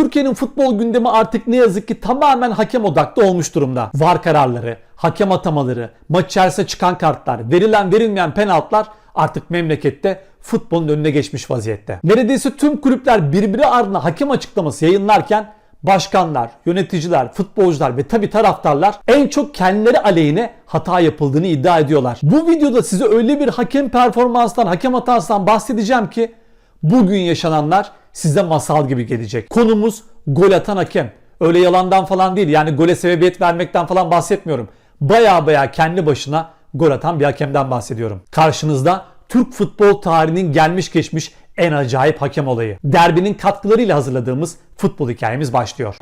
Türkiye'nin futbol gündemi artık ne yazık ki tamamen hakem odaklı olmuş durumda. VAR kararları, hakem atamaları, maç içerisinde çıkan kartlar, verilen verilmeyen penaltılar artık memlekette futbolun önüne geçmiş vaziyette. Neredeyse tüm kulüpler birbiri ardına hakem açıklaması yayınlarken başkanlar, yöneticiler, futbolcular ve tabi taraftarlar en çok kendileri aleyhine hata yapıldığını iddia ediyorlar. Bu videoda size öyle bir hakem performanstan, hakem hatasından bahsedeceğim ki bugün yaşananlar size masal gibi gelecek. Konumuz gol atan hakem. Öyle yalandan falan değil yani gole sebebiyet vermekten falan bahsetmiyorum. Baya baya kendi başına gol atan bir hakemden bahsediyorum. Karşınızda Türk futbol tarihinin gelmiş geçmiş en acayip hakem olayı. Derbinin katkılarıyla hazırladığımız futbol hikayemiz başlıyor.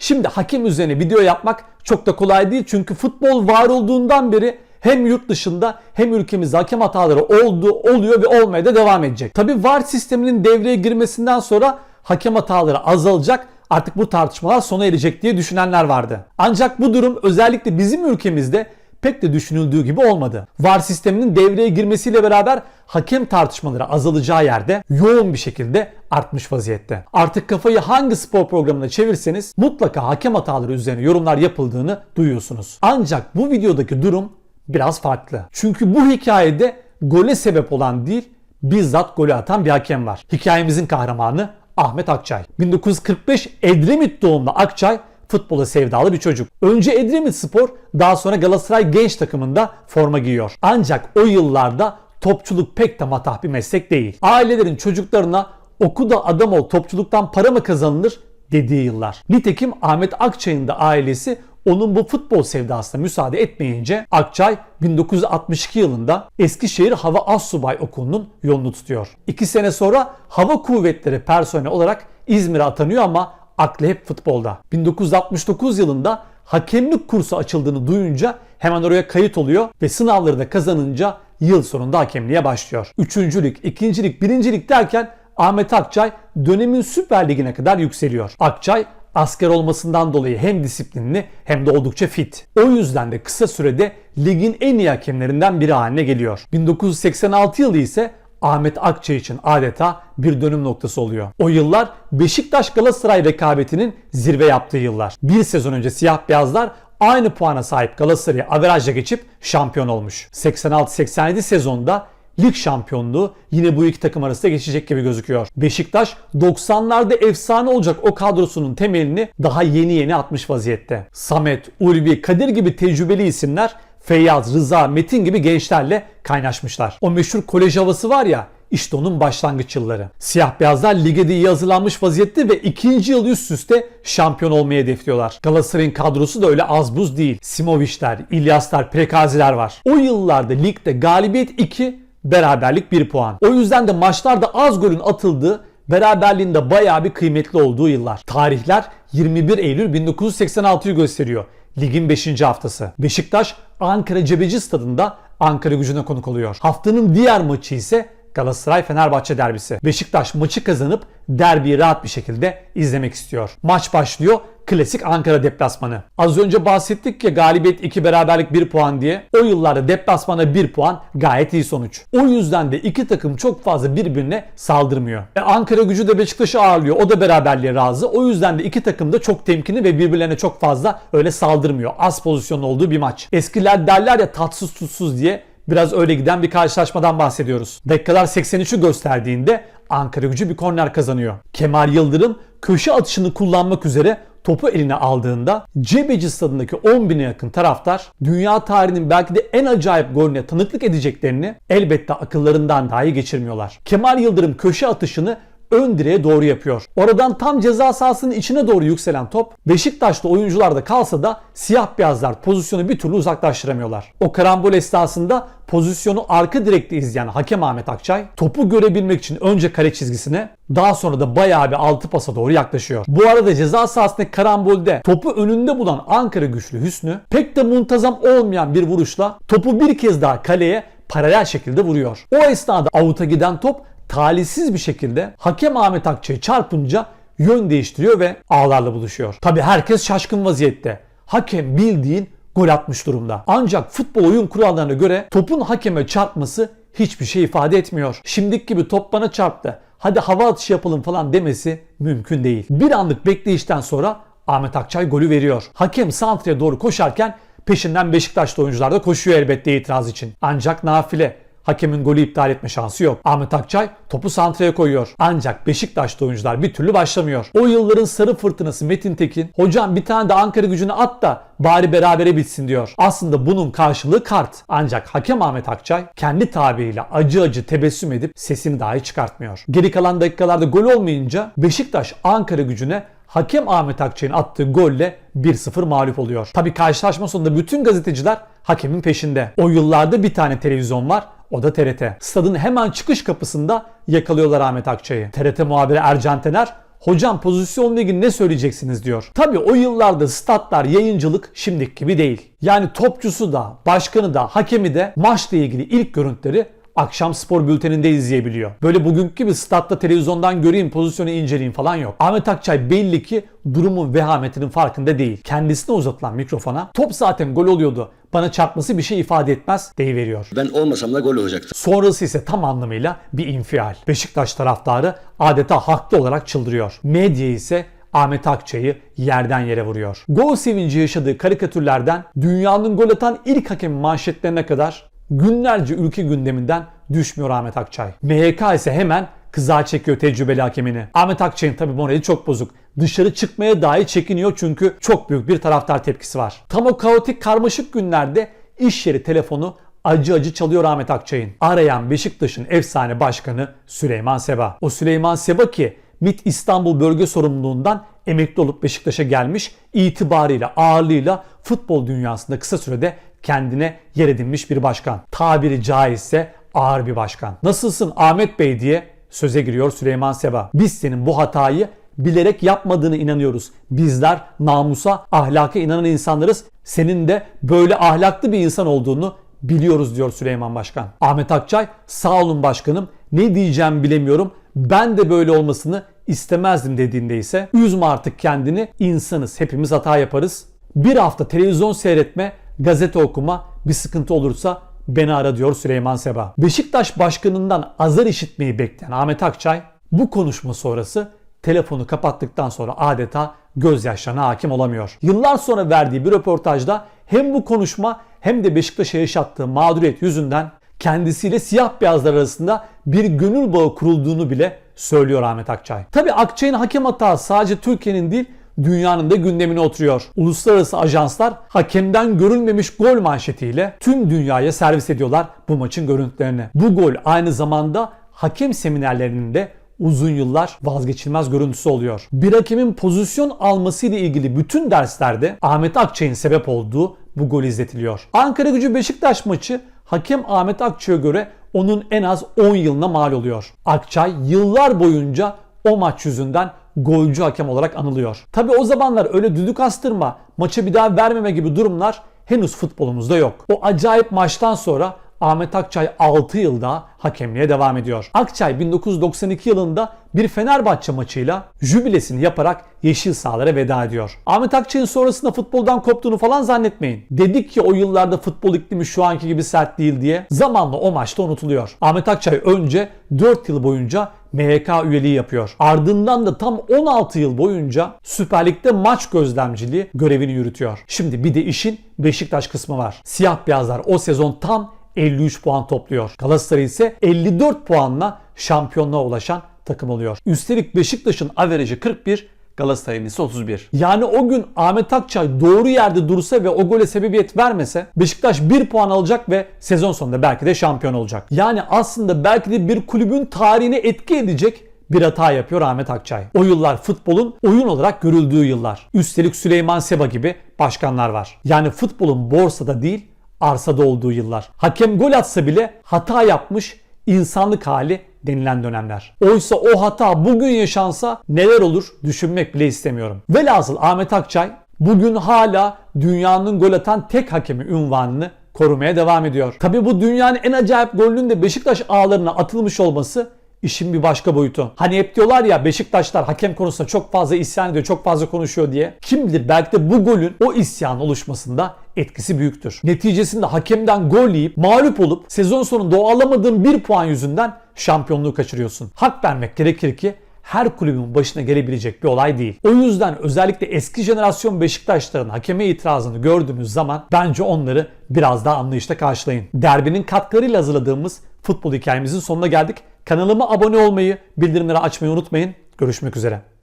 Şimdi hakem üzerine video yapmak çok da kolay değil çünkü futbol var olduğundan beri hem yurt dışında hem ülkemizde hakem hataları oldu, oluyor ve olmaya da devam edecek. Tabi VAR sisteminin devreye girmesinden sonra hakem hataları azalacak artık bu tartışmalar sona erecek diye düşünenler vardı. Ancak bu durum özellikle bizim ülkemizde pek de düşünüldüğü gibi olmadı. VAR sisteminin devreye girmesiyle beraber hakem tartışmaları azalacağı yerde yoğun bir şekilde artmış vaziyette. Artık kafayı hangi spor programına çevirseniz mutlaka hakem hataları üzerine yorumlar yapıldığını duyuyorsunuz. Ancak bu videodaki durum biraz farklı. Çünkü bu hikayede gole sebep olan değil bizzat golü atan bir hakem var. Hikayemizin kahramanı Ahmet Akçay. 1945 Edremit doğumlu Akçay futbola sevdalı bir çocuk. Önce Edremit Spor, daha sonra Galatasaray genç takımında forma giyiyor. Ancak o yıllarda topçuluk pek de matah bir meslek değil. Ailelerin çocuklarına oku da adam ol topçuluktan para mı kazanılır dediği yıllar. Nitekim Ahmet Akçay'ın da ailesi onun bu futbol sevdasına müsaade etmeyince Akçay 1962 yılında Eskişehir Hava Assubay Okulu'nun yolunu tutuyor. İki sene sonra Hava Kuvvetleri personeli olarak İzmir'e atanıyor ama aklı hep futbolda. 1969 yılında hakemlik kursu açıldığını duyunca hemen oraya kayıt oluyor ve sınavları da kazanınca yıl sonunda hakemliğe başlıyor. Üçüncülük, ikincilik, birincilik derken Ahmet Akçay dönemin Süper Ligi'ne kadar yükseliyor. Akçay asker olmasından dolayı hem disiplinli hem de oldukça fit. O yüzden de kısa sürede ligin en iyi hakemlerinden biri haline geliyor. 1986 yılı ise Ahmet Akçay için adeta bir dönüm noktası oluyor. O yıllar Beşiktaş Galatasaray rekabetinin zirve yaptığı yıllar. Bir sezon önce siyah beyazlar aynı puana sahip Galatasaray'ı averajla geçip şampiyon olmuş. 86-87 sezonda lig şampiyonluğu yine bu iki takım arasında geçecek gibi gözüküyor. Beşiktaş 90'larda efsane olacak o kadrosunun temelini daha yeni yeni atmış vaziyette. Samet, Ulvi, Kadir gibi tecrübeli isimler Feyyaz, Rıza, Metin gibi gençlerle kaynaşmışlar. O meşhur kolej havası var ya işte onun başlangıç yılları. Siyah beyazlar lige de iyi hazırlanmış vaziyette ve ikinci yıl üst üste şampiyon olmayı hedefliyorlar. Galatasaray'ın kadrosu da öyle az buz değil. Simoviçler, İlyaslar, Prekaziler var. O yıllarda ligde galibiyet 2, beraberlik 1 puan. O yüzden de maçlarda az golün atıldığı beraberliğin de bayağı bir kıymetli olduğu yıllar. Tarihler 21 Eylül 1986'yı gösteriyor. Ligin 5. haftası. Beşiktaş Ankara Cebeci Stadında Ankara gücüne konuk oluyor. Haftanın diğer maçı ise Galatasaray Fenerbahçe derbisi. Beşiktaş maçı kazanıp derbiyi rahat bir şekilde izlemek istiyor. Maç başlıyor. Klasik Ankara deplasmanı. Az önce bahsettik ya galibiyet 2 beraberlik 1 puan diye. O yıllarda deplasmana 1 puan gayet iyi sonuç. O yüzden de iki takım çok fazla birbirine saldırmıyor. E Ankara gücü de Beşiktaş'ı ağırlıyor. O da beraberliğe razı. O yüzden de iki takım da çok temkinli ve birbirlerine çok fazla öyle saldırmıyor. Az pozisyonlu olduğu bir maç. Eskiler derler ya tatsız tutsuz diye biraz öyle giden bir karşılaşmadan bahsediyoruz. Dakikalar 83'ü gösterdiğinde Ankara gücü bir korner kazanıyor. Kemal Yıldırım köşe atışını kullanmak üzere topu eline aldığında Cebeci stadındaki 10 bine yakın taraftar dünya tarihinin belki de en acayip golüne tanıklık edeceklerini elbette akıllarından dahi geçirmiyorlar. Kemal Yıldırım köşe atışını ön direğe doğru yapıyor. Oradan tam ceza sahasının içine doğru yükselen top Beşiktaş'ta oyuncularda kalsa da siyah beyazlar pozisyonu bir türlü uzaklaştıramıyorlar. O karambol esnasında pozisyonu arka direkte izleyen hakem Ahmet Akçay topu görebilmek için önce kare çizgisine daha sonra da bayağı bir altı pasa doğru yaklaşıyor. Bu arada ceza sahasındaki karambolde topu önünde bulan Ankara güçlü Hüsnü pek de muntazam olmayan bir vuruşla topu bir kez daha kaleye paralel şekilde vuruyor. O esnada avuta giden top talihsiz bir şekilde hakem Ahmet Akçay'ı çarpınca yön değiştiriyor ve ağlarla buluşuyor. Tabi herkes şaşkın vaziyette. Hakem bildiğin gol atmış durumda. Ancak futbol oyun kurallarına göre topun hakeme çarpması hiçbir şey ifade etmiyor. Şimdiki gibi top bana çarptı. hadi hava atışı yapalım falan demesi mümkün değil. Bir anlık bekleyişten sonra Ahmet Akçay golü veriyor. Hakem santraya doğru koşarken peşinden Beşiktaşlı oyuncular da koşuyor elbette itiraz için. Ancak nafile. Hakemin golü iptal etme şansı yok. Ahmet Akçay topu santraya koyuyor. Ancak Beşiktaşlı oyuncular bir türlü başlamıyor. O yılların sarı fırtınası Metin Tekin, hocam bir tane de Ankara gücünü at da bari berabere bitsin diyor. Aslında bunun karşılığı kart. Ancak hakem Ahmet Akçay kendi tabiriyle acı acı tebessüm edip sesini dahi çıkartmıyor. Geri kalan dakikalarda gol olmayınca Beşiktaş Ankara gücüne hakem Ahmet Akçay'ın attığı golle 1-0 mağlup oluyor. Tabi karşılaşma sonunda bütün gazeteciler hakemin peşinde. O yıllarda bir tane televizyon var. O da TRT. Stadın hemen çıkış kapısında yakalıyorlar Ahmet Akçay'ı. TRT muhabiri Ercan Tener Hocam pozisyonla ilgili ne söyleyeceksiniz diyor. Tabi o yıllarda statlar yayıncılık şimdiki gibi değil. Yani topçusu da, başkanı da, hakemi de maçla ilgili ilk görüntüleri akşam spor bülteninde izleyebiliyor. Böyle bugünkü gibi statta televizyondan göreyim, pozisyonu inceleyeyim falan yok. Ahmet Akçay belli ki durumun vehametinin farkında değil. Kendisine uzatılan mikrofona top zaten gol oluyordu. Bana çarpması bir şey ifade etmez deyiveriyor. Ben olmasam da gol olacaktı. Sonrası ise tam anlamıyla bir infial. Beşiktaş taraftarı adeta haklı olarak çıldırıyor. Medya ise Ahmet Akçay'ı yerden yere vuruyor. Gol sevinci yaşadığı karikatürlerden dünyanın gol atan ilk hakemin manşetlerine kadar günlerce ülke gündeminden düşmüyor Ahmet Akçay. MHK ise hemen kızağa çekiyor tecrübeli hakemini. Ahmet Akçay'ın tabi morali çok bozuk. Dışarı çıkmaya dahi çekiniyor çünkü çok büyük bir taraftar tepkisi var. Tam o kaotik karmaşık günlerde iş yeri telefonu acı acı çalıyor Ahmet Akçay'ın. Arayan Beşiktaş'ın efsane başkanı Süleyman Seba. O Süleyman Seba ki MİT İstanbul bölge sorumluluğundan emekli olup Beşiktaş'a gelmiş itibarıyla, ağırlığıyla futbol dünyasında kısa sürede kendine yer edinmiş bir başkan. Tabiri caizse ağır bir başkan. Nasılsın Ahmet Bey diye söze giriyor Süleyman Seba. Biz senin bu hatayı bilerek yapmadığını inanıyoruz. Bizler namusa, ahlaka inanan insanlarız. Senin de böyle ahlaklı bir insan olduğunu biliyoruz diyor Süleyman Başkan. Ahmet Akçay sağ olun başkanım ne diyeceğim bilemiyorum. Ben de böyle olmasını istemezdim dediğinde ise üzme artık kendini insanız hepimiz hata yaparız. Bir hafta televizyon seyretme, gazete okuma bir sıkıntı olursa beni ara diyor Süleyman Seba. Beşiktaş başkanından azar işitmeyi bekleyen Ahmet Akçay bu konuşma sonrası telefonu kapattıktan sonra adeta gözyaşlarına hakim olamıyor. Yıllar sonra verdiği bir röportajda hem bu konuşma hem de Beşiktaş'a yaşattığı mağduriyet yüzünden kendisiyle siyah beyazlar arasında bir gönül bağı kurulduğunu bile söylüyor Ahmet Akçay. Tabi Akçay'ın hakem hatası sadece Türkiye'nin değil dünyanın da gündemine oturuyor. Uluslararası ajanslar hakemden görülmemiş gol manşetiyle tüm dünyaya servis ediyorlar bu maçın görüntülerini. Bu gol aynı zamanda hakem seminerlerinin de uzun yıllar vazgeçilmez görüntüsü oluyor. Bir hakemin pozisyon alması ile ilgili bütün derslerde Ahmet Akçay'ın sebep olduğu bu gol izletiliyor. Ankara Gücü Beşiktaş maçı hakem Ahmet Akçay'a göre onun en az 10 yılına mal oluyor. Akçay yıllar boyunca o maç yüzünden golcü hakem olarak anılıyor. Tabi o zamanlar öyle düdük astırma, maçı bir daha vermeme gibi durumlar henüz futbolumuzda yok. O acayip maçtan sonra Ahmet Akçay 6 yıl daha hakemliğe devam ediyor. Akçay 1992 yılında bir Fenerbahçe maçıyla jübilesini yaparak yeşil sahalara veda ediyor. Ahmet Akçay'ın sonrasında futboldan koptuğunu falan zannetmeyin. Dedik ki o yıllarda futbol iklimi şu anki gibi sert değil diye zamanla o maçta unutuluyor. Ahmet Akçay önce 4 yıl boyunca MHK üyeliği yapıyor. Ardından da tam 16 yıl boyunca Süper Lig'de maç gözlemciliği görevini yürütüyor. Şimdi bir de işin Beşiktaş kısmı var. Siyah beyazlar o sezon tam 53 puan topluyor. Galatasaray ise 54 puanla şampiyonluğa ulaşan takım oluyor. Üstelik Beşiktaş'ın averajı 41, Galatasaray'ın ise 31. Yani o gün Ahmet Akçay doğru yerde dursa ve o gole sebebiyet vermese Beşiktaş 1 puan alacak ve sezon sonunda belki de şampiyon olacak. Yani aslında belki de bir kulübün tarihine etki edecek bir hata yapıyor Ahmet Akçay. O yıllar futbolun oyun olarak görüldüğü yıllar. Üstelik Süleyman Seba gibi başkanlar var. Yani futbolun borsada değil arsada olduğu yıllar. Hakem gol atsa bile hata yapmış insanlık hali denilen dönemler. Oysa o hata bugün yaşansa neler olur düşünmek bile istemiyorum. Velhasıl Ahmet Akçay bugün hala dünyanın gol atan tek hakemi ünvanını korumaya devam ediyor. Tabi bu dünyanın en acayip golünün de Beşiktaş ağlarına atılmış olması işin bir başka boyutu. Hani hep diyorlar ya Beşiktaşlar hakem konusunda çok fazla isyan ediyor, çok fazla konuşuyor diye. Kim bilir belki de bu golün o isyan oluşmasında etkisi büyüktür. Neticesinde hakemden gol yiyip mağlup olup sezon sonunda o alamadığın bir puan yüzünden şampiyonluğu kaçırıyorsun. Hak vermek gerekir ki her kulübün başına gelebilecek bir olay değil. O yüzden özellikle eski jenerasyon Beşiktaşların hakeme itirazını gördüğümüz zaman bence onları biraz daha anlayışla karşılayın. Derbinin katkılarıyla hazırladığımız futbol hikayemizin sonuna geldik. Kanalıma abone olmayı, bildirimleri açmayı unutmayın. Görüşmek üzere.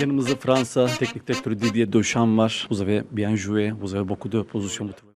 Yanımızda Fransa teknik direktörü Didier Deschamps var. Vous avez bien joué, vous avez beaucoup de de